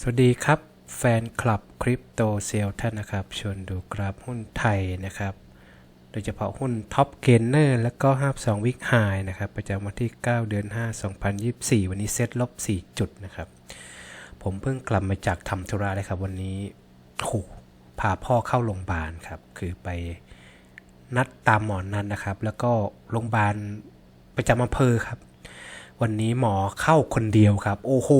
สวัสดีครับ แฟนคลับคริปโตเซลท่านนะครับ ชวนดูกราฟหุ้นไทยนะครับ โดยเฉพาะหุ้นท็อปเกนเนอร์และก็52วิกไฮนะครับ ประจำวันที่ 9 เดือน 5 2024 วันนี้เซ็ตลบ 4 จุดนะครับ ผมเพิ่งกลับมาจากทำธุระเลยครับ วันนี้โหพาพ่อเข้าโรงพยาบาลครับ คือไปนัดตามหมอนนั้นนะครับ แล้วก็โรงพยาบาลประจำอำเภอครับ วันนี้หมอเข้าคนเดียวครับ โอ้โห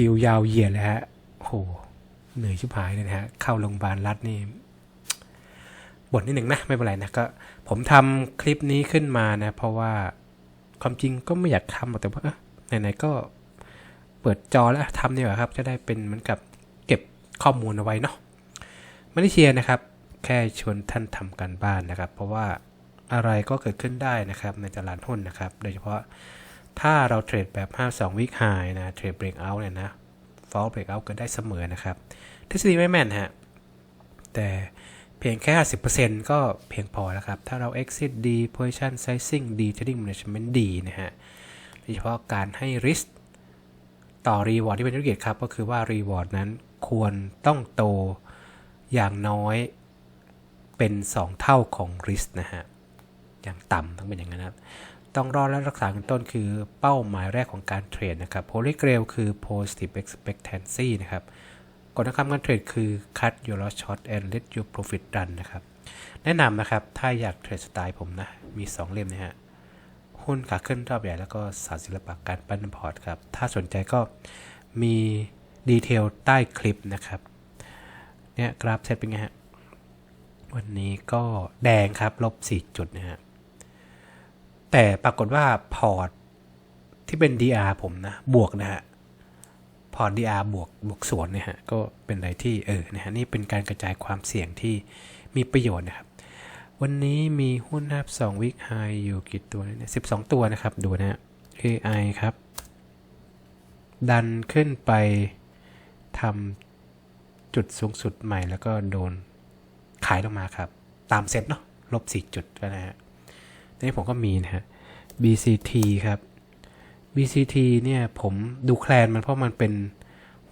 คิวยาวเหยียดเลยฮะโหเหนื่อยชิบหายเลยนะฮะ เข้าโรงพยาบาลรัฐนี่บ่นนิดหนึ่งนะ ไม่เป็นไรนะก็ ผมทำคลิปนี้ขึ้นมานะ เพราะว่าความจริงก็ไม่อยากทำหรอกแต่ว่าไหนๆก็เปิดจอแล้วทำดีกว่าครับ จะได้เป็นเหมือนกับเก็บข้อมูลเอาไว้เนาะไม่ได้เชียร์นะครับ แค่ชวนท่านทำการบ้านนะครับ เพราะว่าอะไรก็เกิดขึ้นได้นะครับ ในตลาดหุ้นนะครับ โดยเฉพาะ ถ้าเราเทรดแบบ 52วิกไฮนะ เทรดเบรกเอาท์เนี่ยนะฟอลเบรกเอาท์เกิดได้เสมอนะครับ ทฤษฎีไม่แม่นฮะ แต่เพียงแค่ 50%ก็เพียงพอแล้วครับ ถ้าเรา exit ดี position sizing ดี trading management ดีนะฮะ โดยเฉพาะการให้ risk ต่อ reward ที่เป็นธุรกิจครับ ก็คือว่า reward นั้นควรต้องโตอย่างน้อยเป็น 2 เท่าของ risk นะฮะ อย่างต่ำต้องเป็นอย่างนั้นครับ ต้องรอดและรักษาเงินต้นคือเป้าหมายแรกของการเทรดนะครับ Holy Grail คือ positive expectancy นะครับกฎคำการเทรดคือ cut your loss short and let your profit run นะครับ แนะนำนะครับ ถ้าอยากเทรดสไตล์ผมนะ มี 2 เล่มนะฮะ หุ้นขาขึ้นรอบใหญ่แล้วก็ศาสตร์ศิลปะการปั้นพอร์ตครับ ถ้าสนใจก็มีดีเทลใต้คลิปนะครับ เนี่ยกราฟเซตเป็นไงฮะ วันนี้ก็แดงครับ ลบ 4 จุดนะฮะ แต่ปรากฏว่าพอร์ตที่เป็น DR ผมนะ บวกนะฮะ พอร์ต DR บวกบวกสวนเนี่ยฮะ ก็เป็นอะไรที่เออนะฮะนี่เป็นการกระจายความเสี่ยงที่มีประโยชน์นะครับ วันนี้มีหุ้นนับ2วิกไฮอยู่กี่ตัวเนี่ย12ตัวนะครับ ดูนะฮะ AI ครับ ดันขึ้นไปทำจุดสูงสุดใหม่แล้วก็โดนขายลงมาครับ ตามเซ็ตเนาะลบ 4 จุดนะฮะ นี่ผมก็มีนะฮะ BCT ครับ BCT เนี่ยผมดูแคลนมันเพราะมันเป็น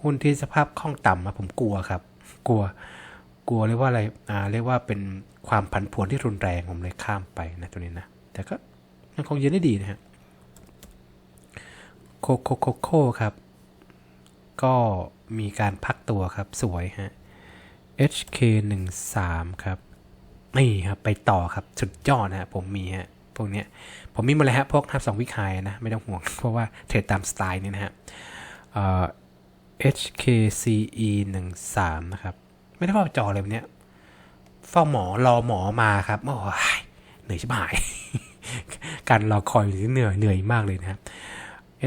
หุ้นที่สภาพคล่องต่ำอะผมกลัวครับ กลัว กลัวเรียกว่าอะไร อ่า เรียกว่าเป็นความผันผวนที่รุนแรงผมเลยข้ามไปนะตัวนี้นะ แต่ก็ยังคงยืนได้ดีนะฮะ โคโคโคโคครับ ก็มีการพักตัวครับสวยฮะ HK13 ครับ นี่ครับ ไปต่อครับ สุดยอดนะฮะผมมีฮะ พวกเนี้ยผมมีหมดเลยฮะพวกทับสองวิคายนะ ไม่ต้องห่วง เพราะว่าเทรดตามสไตล์นี่นะฮะ HKCE 1 3นะครับ ไม่ได้เฝ้าจอเลยวันเนี้ยเฝ้าหมอรอหมอมาครับโอ้ยเหนื่อยชิบหาย การรอคอยเหนื่อยเหนื่อยมากเลยนะครับ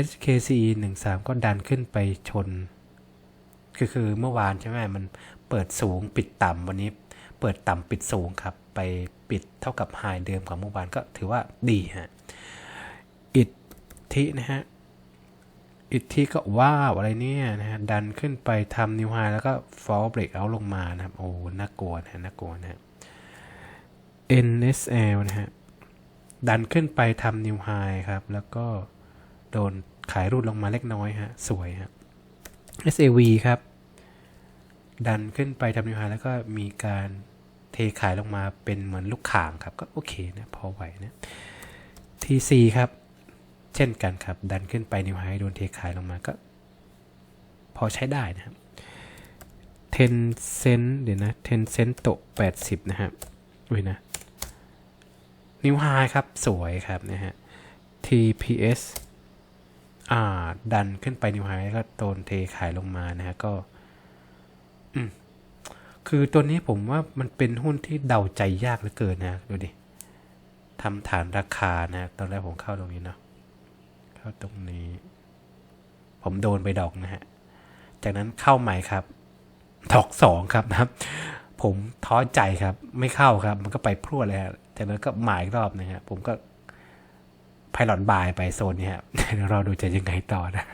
HKCE 1 3ก็ดันขึ้นไปชนก็คือเมื่อวานใช่ไหมมันเปิดสูงปิดต่ำวันนี้ เปิดต่ำปิดสูงครับ ไปปิดเท่ากับไฮเดิมของเมื่อวานก็ถือว่าดีฮะอิทธินะฮะอิทธิก็ว้าวอะไรเนี่ยนะฮะดันขึ้นไปทำนิวไฮแล้วก็ฟอลเบรกเอาลงมานะครับ โอ้น่ากลัวนะน่ากลัวนะฮะ NSL นะฮะดันขึ้นไปทำนิวไฮครับ แล้วก็โดนขายรูดลงมาเล็กน้อยฮะ สวยฮะ SAV ครับ ดันขึ้นไปทำนิวไฮแล้วก็มีการ เทขายลงมาเป็นเหมือนลูกข่างครับ ก็โอเคนะพอไหวนะ TC ครับ เช่นกันครับ ดันขึ้นไปนิวไฮโดนเทขายลงมาก็ พอใช้ได้นะครับ10เซนเดี๋ยวนะ10เซนโต80นะครับอุ้ยนะ นิวไฮครับ สวยครับนะฮะ TPS อ่า ดันขึ้นไปนิวไฮแล้วก็โดนเทขายลงมานะฮะ ก็ อืม คือตัวนี้ผมว่ามันเป็นหุ้นที่เดาใจยากเหลือเกินนะดูดิทำฐานราคานะ ตอนแรกผมเข้าตรงนี้เนาะเข้าตรงนี้ ผมโดนไปดอกนะฮะ จากนั้นเข้าใหม่ครับดอกสองครับนะครับ ผมท้อใจครับ ไม่เข้าครับ มันก็ไปพรวดเลยฮะจากนั้นก็หมายอีกรอบนะฮะผมก็ไพลอตบายไปโซนนี้ฮะเดี๋ยวเราดูจะยังไงต่อนะ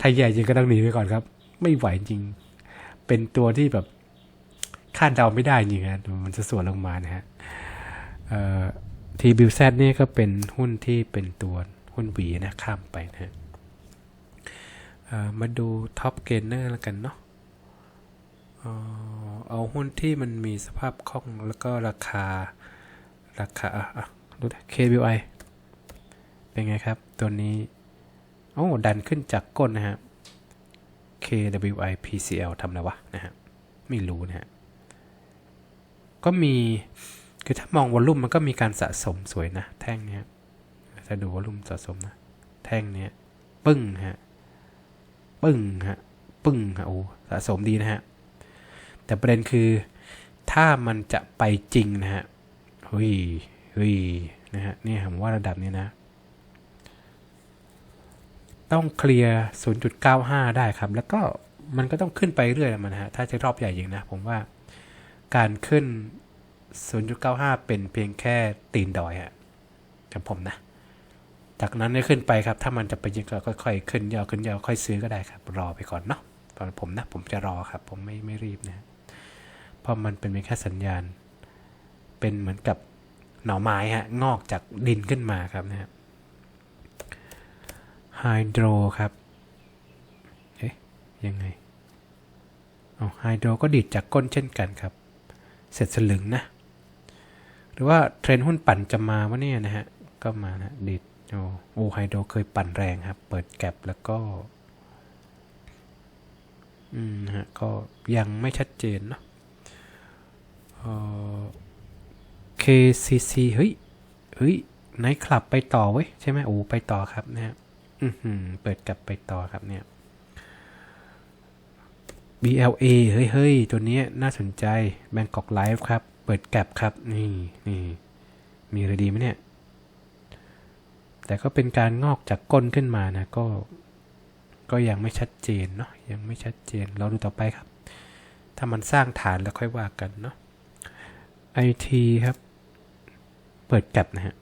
ถ้าใหญ่จริงก็ต้องหนีไปก่อนครับ ไม่ไหวจริง เป็นตัวที่แบบคาดเดาไม่ได้จริงฮะมันจะสวนลงมานะฮะทีบิวแซนี่ก็เป็นหุ้นที่เป็นตัวหุ้นหวีนะข้ามไปนะฮะมาดูท็อปเกนเนอร์แล้วกันเนาะเอาหุ้นที่มันมีสภาพคล่องแล้วก็ราคา ราคาอะดูดิ KBI เป็นไงครับ ตัวนี้ โอ้ ดันขึ้นจากก้นนะฮะ KWI KWI PCL ทำอะไรวะนะฮะไม่รู้นะฮะก็มีคือถ้ามองวอลลุ่มมันก็มีการสะสมสวยนะ แท่งเนี้ยถ้าดูวอลลุ่มสะสมนะ แท่งเนี้ยปึ้งฮะปึ้งฮะปึ้งฮะโอ้สะสมดีนะฮะ แต่ประเด็นคือถ้ามันจะไปจริงนะฮะเฮ้ยเฮ้ยนะฮะนี่ผมว่าระดับนี้นะ ต้องเคลียร์ 0.95 ได้ครับ แล้วก็มันก็ต้องขึ้นไปเรื่อยๆมันนะฮะ ถ้าจะรอบใหญ่จริงนะ ผมว่าการขึ้น 0.95 เป็นเพียงแค่ตีนดอยอะกับผมนะ จากนั้นเนี่ยขึ้นไปครับ ถ้ามันจะไปยิงก็ค่อยๆขึ้นยาวขึ้นยาวค่อยซื้อก็ได้ครับ รอไปก่อนเนาะตอนผมนะ ผมจะรอครับ ผมไม่ไม่รีบนะเพราะมันเป็นเพียงแค่สัญญาณ เป็นเหมือนกับหน่อไม้ฮะ งอกจากดินขึ้นมาครับนะฮะ ไฮโดรครับ เอ๊ะ ยังไงเอาไฮโดรก็ดีดจากก้นเช่นกันครับ เสร็จสลึงนะ หรือว่าเทรนหุ้นปั่นจะมาวะเนี่ยนะฮะ ก็มานะดีดโอ้โอไฮโดรเคยปั่นแรงครับ เปิดแก็บแล้วก็ อืมนะฮะ ก็ยังไม่ชัดเจนเนาะเอ่อ KCC เฮ้ย เฮ้ยไนท์คลับไปต่อเว้ย ใช่ไหมโอ้ไปต่อครับนะฮะ เปิดกลับไปต่อครับเนี่ย BLA เฮ้ยเฮ้ยตัวนี้น่าสนใจ Bangkok Live ครับ เปิดแก็บครับ นี่นี่มีอะไรดีไหมเนี่ย แต่ก็เป็นการงอกจากก้นขึ้นมานะ ก็ ก็ยังไม่ชัดเจนเนาะ ยังไม่ชัดเจน เราดูต่อไปครับ ถ้ามันสร้างฐานแล้วค่อยว่ากันเนาะ IT ครับ เปิดแก็บนะฮะ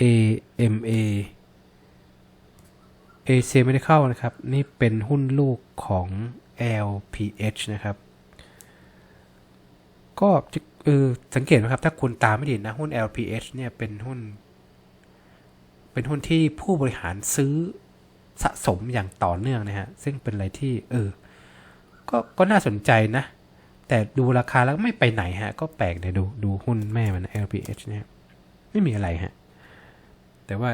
AMA AC ไม่ได้เข้านะครับ นี่เป็นหุ้นลูกของ LPH นะครับ ก็เออสังเกตนะครับ ถ้าคุณตามไม่ดีนะ หุ้น LPH เนี่ยเป็นหุ้น เป็นหุ้นที่ผู้บริหารซื้อสะสมอย่างต่อเนื่องนะฮะ ซึ่งเป็นอะไรที่ เออ ก็ก็น่าสนใจนะ แต่ดูราคาแล้วไม่ไปไหนฮะ ก็แปลกเนี่ยดูดูหุ้นแม่มัน LPH เนี่ยไม่มีอะไรฮะ แต่ว่า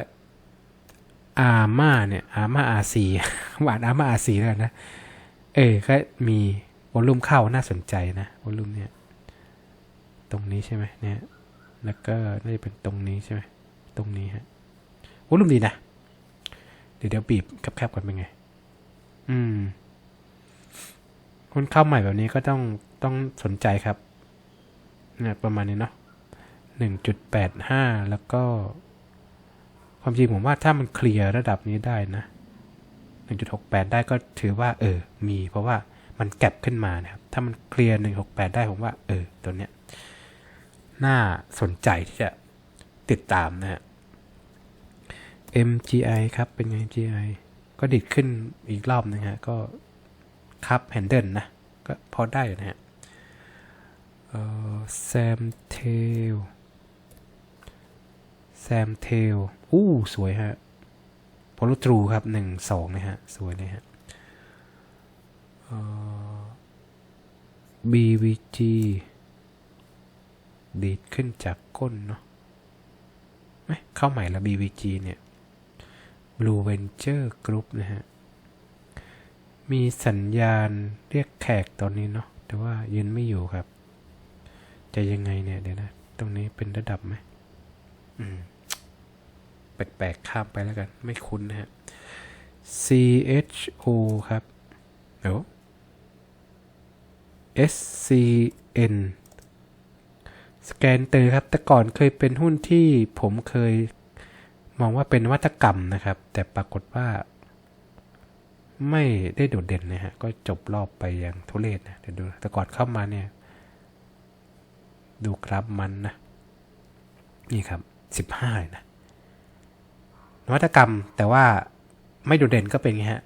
อาม่าเนี่ยอาม่าอาซีหวานอาม่าอาซีแล้วนนะ เออก็มีวอลลุ่มเข้าน่าสนใจนะวอลลุ่มเนี่ย ตรงนี้ใช่ไหมเนี่ย แล้วก็น่าจะเป็นตรงนี้ใช่ไหมตรงนี้ฮะวอลลุ่มดีนะ เดี๋ยวเดี๋ยวบีบแคบๆก่อนเป็นไง อืมคนเข้าใหม่แบบนี้ก็ต้องต้องสนใจครับเนี่ยประมาณนี้เนาะหนึ่งจุดแปดห้าแล้วก็ ความจริงผมว่าถ้ามันเคลียร์ระดับนี้ได้นะ 1.68 ได้ก็ถือว่า เออ มีเพราะว่ามันแก็บขึ้นมานะครับ ถ้ามันเคลียร์ 168 ได้ผมว่า เออ ตัวเนี้ย น่าสนใจที่จะติดตามนะฮะ MGI ครับ เป็นไง MGI ก็ดิดขึ้นอีกรอบนึงฮะ ก็คับแฮนเดิลนะ ก็พอได้อยู่นะฮะ เออแซมเทล แซมเทลอู้สวยฮะโพลูทรูครับหนึ่งสองนะฮะ สวยเลยฮะเอ่อ BVG ดีดขึ้นจากก้นเนาะไม่เข้าใหม่ละ BVG เนี่ย Blue Venture Group นะฮะ มีสัญญาณเรียกแขกตอนนี้เนาะ แต่ว่ายืนไม่อยู่ครับ จะยังไงเนี่ย เดี๋ยวนะ ตรงนี้เป็นระดับไหม อืม แปลกๆข้ามไปแล้วกัน ไม่คุ้นนะฮะ CHO ครับเดี๋ยว SCN สแกนเตอร์ครับ แต่ก่อนเคยเป็นหุ้นที่ผมเคยมองว่าเป็นวัตกรรมนะครับ แต่ปรากฏว่า ไม่ได้โดดเด่นนะฮะ ก็จบรอบไปอย่างทุเรศนะ เดี๋ยวดู แต่ก่อนเข้ามาเนี่ย ดูกราฟมันนะ นี่ครับ 15นะ นวัตกรรมแต่ว่าไม่โดดเด่นก็เป็นไงฮะ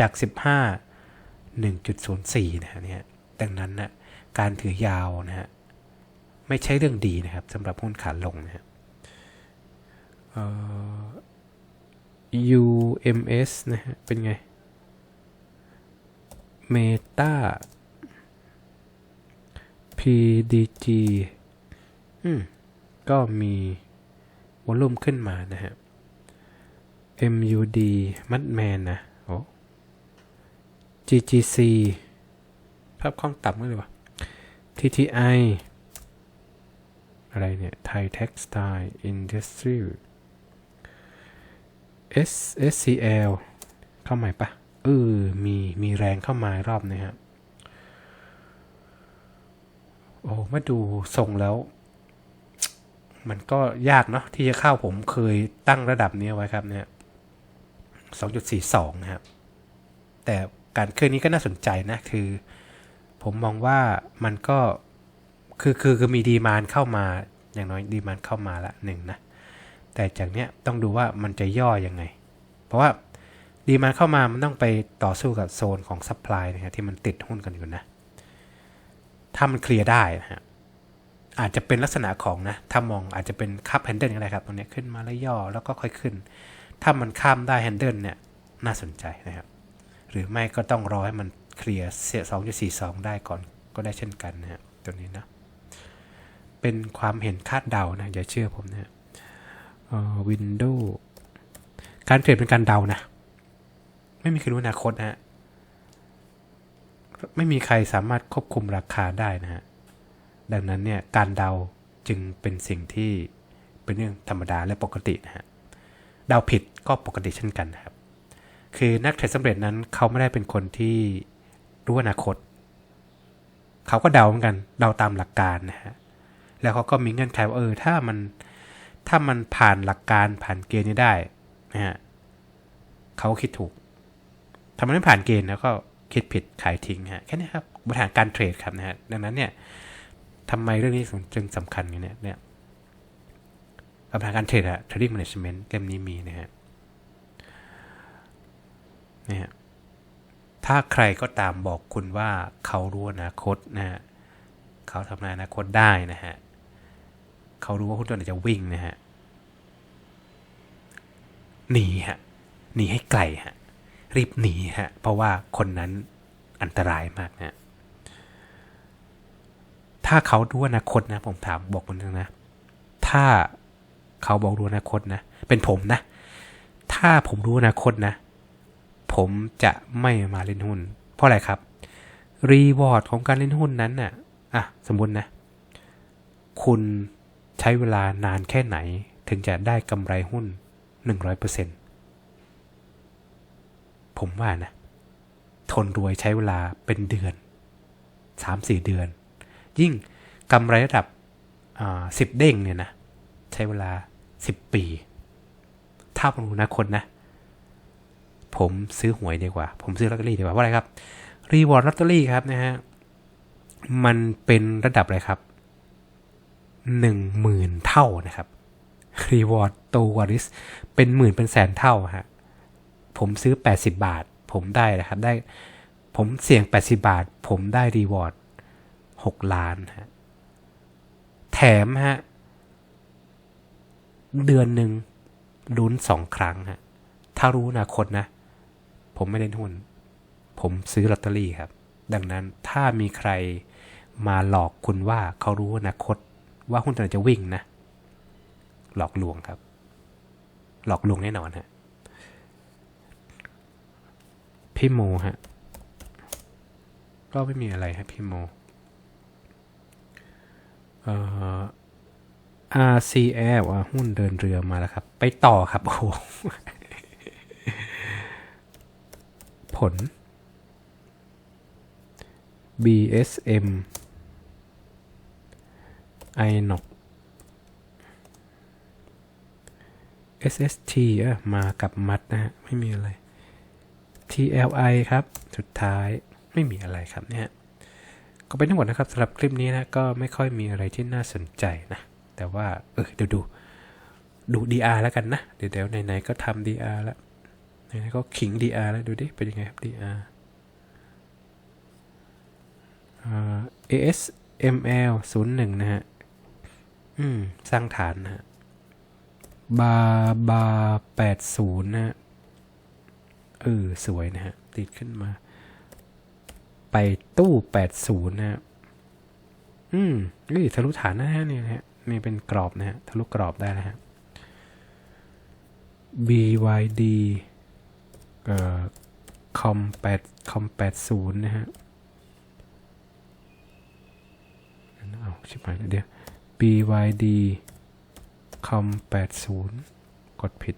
จาก 15 1.04 นะฮะเนี่ยดังนั้นนะการถือยาวนะฮะ ไม่ใช่เรื่องดีนะครับสำหรับหุ้นขาลงนะฮะ UMS นะฮะ เป็นไง Meta PDG อืม ก็มีวอลลุ่มขึ้นมานะฮะ MUD มัดแมนนะโอ้ GGC ภาพคล่องต่ำเลยวะ TTI อะไรเนี่ย Thai Textile Industry S SCL เข้าใหม่ปะเออ มี มีแรงเข้ามารอบนี้ครับโอ้มาดูส่งแล้ว มันก็ยากเนาะที่จะเข้าผมเคยตั้งระดับนี้ไว้ครับเนี่ย 2.42 นะครับ แต่การเคลื่อนนี้ก็น่าสนใจนะ คือผมมองว่ามันก็คือคือคือมีดีมานเข้ามาอย่างน้อยดีมานเข้ามาละหนึ่งนะ แต่จากเนี้ยต้องดูว่ามันจะย่อยังไง เพราะว่าดีมานเข้ามามันต้องไปต่อสู้กับโซนของซัพพลายนะฮะที่มันติดหุ้นกันอยู่นะ ถ้ามันเคลียร์ได้นะฮะอาจจะเป็นลักษณะของนะ ถ้ามองอาจจะเป็นคัพแฮนเดิลก็ได้ครับตรงเนี้ยขึ้นมาแล้วย่อแล้วก็ค่อยขึ้น ถ้ามันข้ามได้แฮนเดิลเนี่ยน่าสนใจนะครับ หรือไม่ก็ต้องรอให้มันเคลียร์เสียสองจุดสี่สองได้ก่อนก็ได้เช่นกันนะฮะตัวนี้นะเป็นความเห็นคาดเดานะ อย่าเชื่อผมนะวินโดว์การเทรดเป็นการเดานะ ไม่มีใครรู้อนาคตนะฮะไม่มีใครสามารถควบคุมราคาได้นะฮะดังนั้นเนี่ยการเดาจึงเป็นสิ่งที่เป็นเรื่องธรรมดาและปกตินะฮะ ดาผิดก็ปกติเช่นกันนะครับ คือนักเทรดสำเร็จนั้นเขาไม่ได้เป็นคนที่รู้อนาคต เขาก็เดาเหมือนกันเดาตามหลักการนะฮะแล้วเขาก็มีเงื่อนไขว่าเออถ้ามันถ้ามันผ่านหลักการผ่านเกณฑ์นี้ได้นะฮะเขาคิดถูกถ้ามันไม่ผ่านเกณฑ์แล้วก็คิดผิดขายทิ้งฮะแค่นี้ครับบริหารการเทรดครับนะฮะดังนั้นเนี่ยทำไมเรื่องนี้จึงสำคัญเนี่ยเนี่ย บริหารการเทรดอะ trading management เล่มนี้มีนะฮะนะฮะถ้าใครก็ตามบอกคุณว่าเขารู้อนาคตนะฮะเขาทำนายอนาคตได้นะฮะเขารู้ว่าหุ้นตัวไหนจะวิ่งนะฮะหนีฮะหนีให้ไกลฮะรีบหนีฮะเพราะว่าคนนั้นอันตรายมากนะถ้าเขารู้อนาคตนะผมถามบอกคนนึงนะถ้า เขาบอกรู้อนาคตนะ เป็นผมนะ ถ้าผมรู้อนาคตนะ ผมจะไม่มาเล่นหุ้น เพราะอะไรครับ รีวอร์ดของการเล่นหุ้นนั้นน่ะ อะ สมมตินะ คุณใช้เวลานานแค่ไหน ถึงจะได้กำไรหุ้น 100%ผมว่านะ ทนรวยใช้เวลาเป็นเดือน 3-4 เดือน ยิ่งกำไรระดับสิบเด้งเนี่ยนะ ใช้เวลา 10ปี ถ้าผมรู้นะคนนะ ผมซื้อหวยดีกว่า ผมซื้อลอตเตอรี่ดีกว่าเพราะอะไรครับรีวอร์ดลอตเตอรี่ครับนะฮะมันเป็นระดับอะไรครับหนึ่งหมื่นเท่านะครับรีวอร์ดโตกว่าริสเป็นหมื่นเป็นแสนเท่าฮะผมซื้อ 80 บาท ผมได้นะครับได้ผมเสี่ยง 80 บาท ผมได้รีวอร์ด6ล้านฮะแถมฮะ เดือนหนึ่งลุ้นสองครั้งฮะ ถ้ารู้อนาคตนะ ผมไม่เล่นหุ้น ผมซื้อลอตเตอรี่ครับ ดังนั้นถ้ามีใครมาหลอกคุณว่าเขารู้อนาคต ว่าหุ้นตัวจะวิ่งนะ หลอกลวงครับ หลอกลวงแน่นอนฮะ พี่โมฮะ ก็ไม่มีอะไรฮะพี่โม เอ่อ RCL อะหุ้นเดินเรือมาแล้วครับ ไปต่อครับโอ้โหผล BSM INOC SST อะมากับมัดนะฮะ ไม่มีอะไร TLI ครับ สุดท้ายไม่มีอะไรครับเนี่ย ก็เป็นทั้งหมดนะครับสำหรับคลิปนี้นะ ก็ไม่ค่อยมีอะไรที่น่าสนใจนะ แต่ว่า เออเดี๋ยวดู ดู DR แล้วกันนะ เดี๋ยวเดี๋ยวไหนๆก็ทำ DR แล้วไหนๆก็ขิง DR แล้วดูดิ เป็นยังไงครับ DR อ่า ASML 01 นะฮะ อืม สร้างฐานนะฮะ บาบาแปดศูนย์นะฮะ เออ สวยนะฮะ ติดขึ้นมา ไปตู้แปดศูนย์นะฮะ อืมนี่ทะลุฐานนะฮะนี่นะฮะ นี่เป็นกรอบนะฮะทะลุกรอบได้นะฮะ BYD เอ่อคอมแปดคอมแปดศูนย์นะฮะเอาชิบหายเดี๋ยว BYD คอมแปดศูนย์กดผิด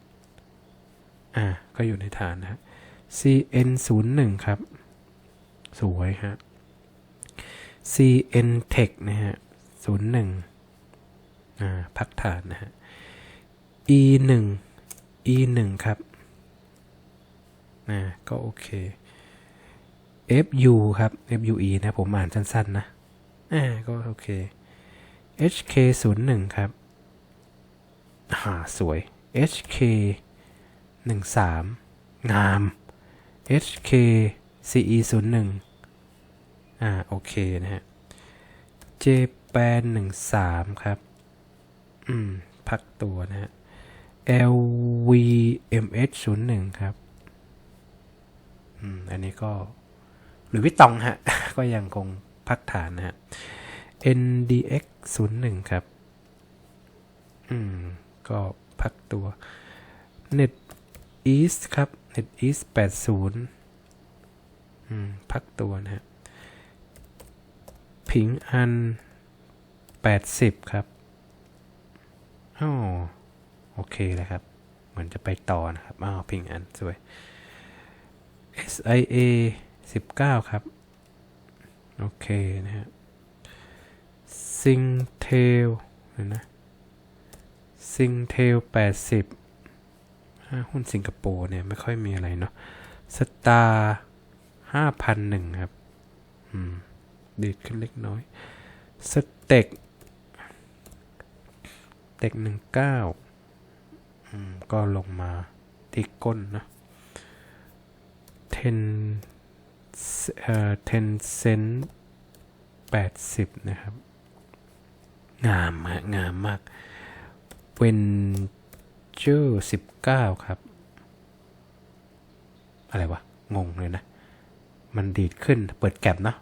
อ่า ก็อยู่ในฐานนะฮะ CN ศูนย์หนึ่งครับ สวยฮะ CN Tech นะฮะศูนย์หนึ่ง พักฐานนะฮะ E หนึ่ง E หนึ่งครับอ่าก็โอเค FU ครับ FUE นะผมอ่านสั้นๆนะอ่าก็โอเค HK ศูนย์หนึ่งครับอ่าสวย HK หนึ่งสามงาม HK CE ศูนย์หนึ่งอ่าโอเคนะฮะ J แปนหนึ่งสามครับ พักตัวนะฮะ LVMH ศูนย์หนึ่งครับอืมอันนี้ก็หรือวิตตองฮะ ก็ยังคงพักฐานนะฮะ NDX ศูนย์หนึ่งครับ อืม ก็พักตัว Net East ครับ Net East แปดศูนย์อืม พักตัวนะฮะ ผิงอันแปดสิบครับ อ๋อโอเคเลยครับ เหมือนจะไปต่อนะครับอ้าวผิงอันสวย SIA สิบเก้าครับ โอเคนะฮะซิงเทลเห็นนะซิงเทลแปดสิบหุ้นสิงคโปร์เนี่ย ไม่ค่อยมีอะไรเนาะสตาร์ห้าพันหนึ่งครับ อืมดีดขึ้นเล็กน้อยสเต็ก เต็กหนึ่งเก้าก็ลงมาที่ก้นนะเทนเอ่อเทนเซนแปดสิบนะครับ งามฮะงามมากเวนเจอร์สิบเก้าครับ อะไรวะ งงเลยนะ มันดีดขึ้นเปิดแก็บเนาะ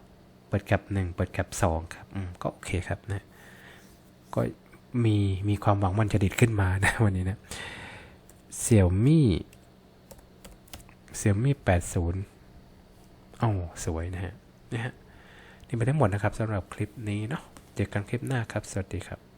เปิดแก็บหนึ่งเปิดแก็บสองครับ อืม ก็โอเคครับนะ ก็ มีมีความหวังมันจะดิดขึ้นมานะวันนี้นะเสี่ยวมี่เสี่ยวมี่แปดศูนย์อ้าสวยนะฮะนะฮะนี่ไปทั้งหมดนะครับสำหรับคลิปนี้เนาะเจอกันคลิปหน้าครับ สวัสดีครับ